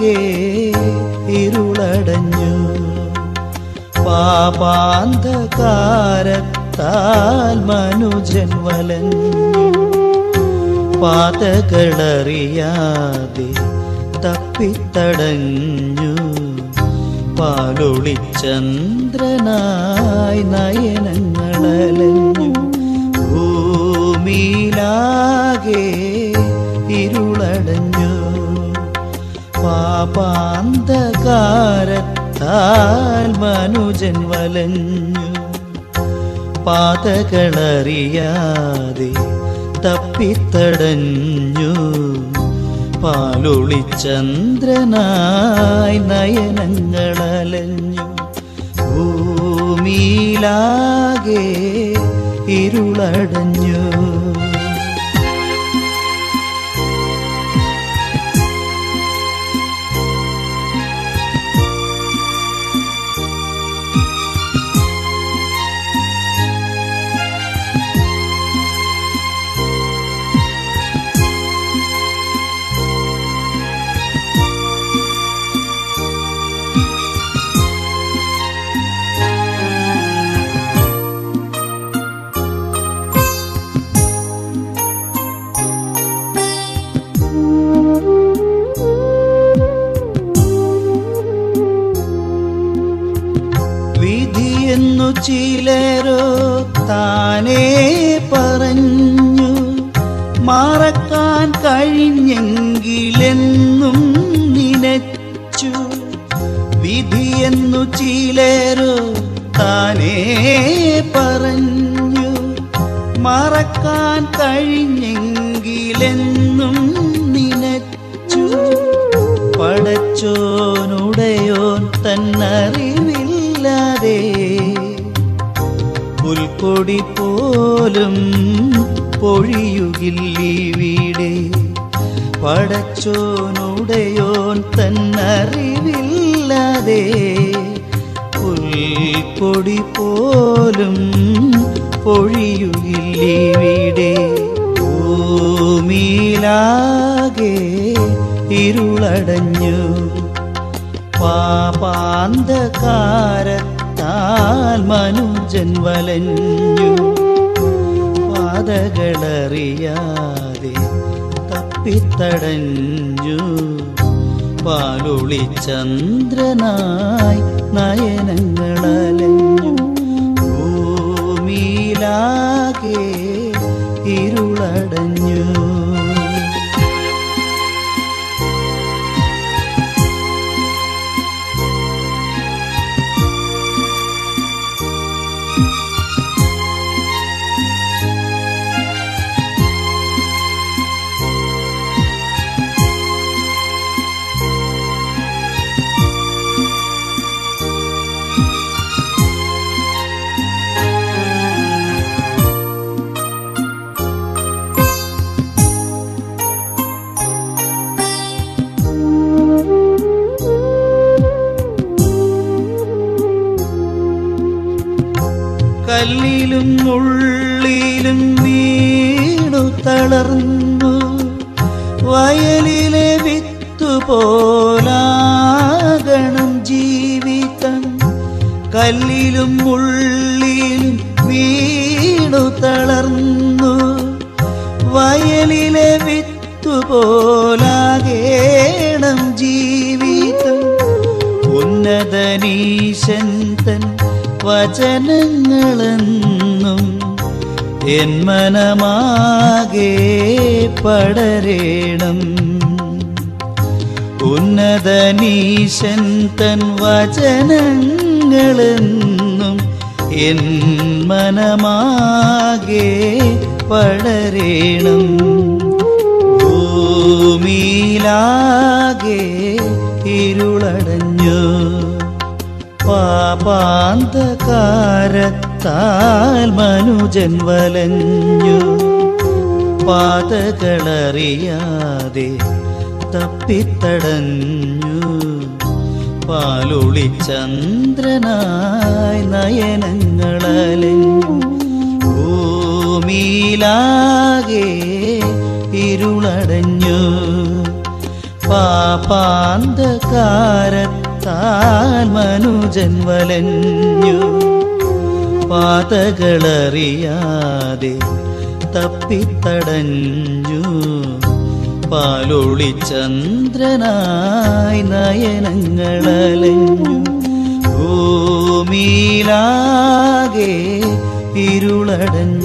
ആകെ ഇരുളടഞ്ഞു. പാപാന്തകാരത്താൽ മനുജൻ വലഞ്ഞു. പാതകളറിയാതെ തപ്പിത്തടഞ്ഞു. പാലൊളി ചന്ദ്രനായി നയനങ്ങളലഞ്ഞു. ഭൂമിയിലാകേ പാപാന്തകാരത്താൽ മനുജൻ വലഞ്ഞു. പാതകളറിയാതെ തപ്പിത്തടഞ്ഞു. പാലൊളിച്ചന്ദ്രനായി നയനങ്ങളലഞ്ഞു. ഭൂമിയിലാകെ ഇരുളടഞ്ഞു. കഴിഞ്ഞെങ്കിലെന്നും നിനച്ചു വിധിയെന്നു ചിലരോ താനേ പറഞ്ഞു. മറക്കാൻ കഴിഞ്ഞെങ്കിലെന്നും നിനച്ചു പടച്ചോനുടയോൻ തന്നറിവില്ലാതെ പുൽക്കൊടി പോലും പൊഴിയുകില്ലീവിടെ. പടച്ചോനുടയോൻ തന്നറിവില്ലാതെ പൊടി പോലും പൊഴിയുകില്ലീവിടെ. ഭൂമിയിലാകെ ഇരുളടഞ്ഞു. പാപാന്തകാരത്താൽ മനുജൻ വലഞ്ഞു. പാതകളറിയാതെ തപ്പിത്തടഞ്ഞു പാലൊളി ചന്ദ്രനായി നയനങ്ങളലഞ്ഞു. ഭൂമിയിലാകെ ഇരുളടഞ്ഞു. കല്ലിലും ഉള്ളിലും വീണു തളർന്നു. വയലിലെ വിത്തുപോലാകണം ജീവിതം. കല്ലിലും ഉള്ളിലും വീണു തളർന്നു. വയലിലെ വിത്തുപോലാകേണം ജീവിതം. ഉന്നതനീശൻ തൻ വചനങ്ങളെന്നും എൻ മനമാകെ പടരേണം. ഉന്നതനീശൻ തൻ വചനങ്ങളെന്നും എൻ മനമാകെ പടരേണം. ഭൂമിയിലാകെ ഇരുളടഞ്ഞു പാപാന്തകാരത്താൽ മനുജൻ വലഞ്ഞു. പാതകളറിയാതെ തപ്പിത്തടഞ്ഞു. പാലൊളി ചന്ദ്രനായി നയനങ്ങളലഞ്ഞു. ഭൂമിയിലാകെ ഇരുളടഞ്ഞു. പാപാന്തകാരത്താൽ താൽ മനുജൻ വലഞ്ഞു. പാതകളറിയാതെ തപ്പിത്തടഞ്ഞു. പാലൊളി ചന്ദ്രനായി നയനങ്ങളലഞ്ഞു. ഭൂമിയിലാകെ ഇരുളടഞ്ഞു.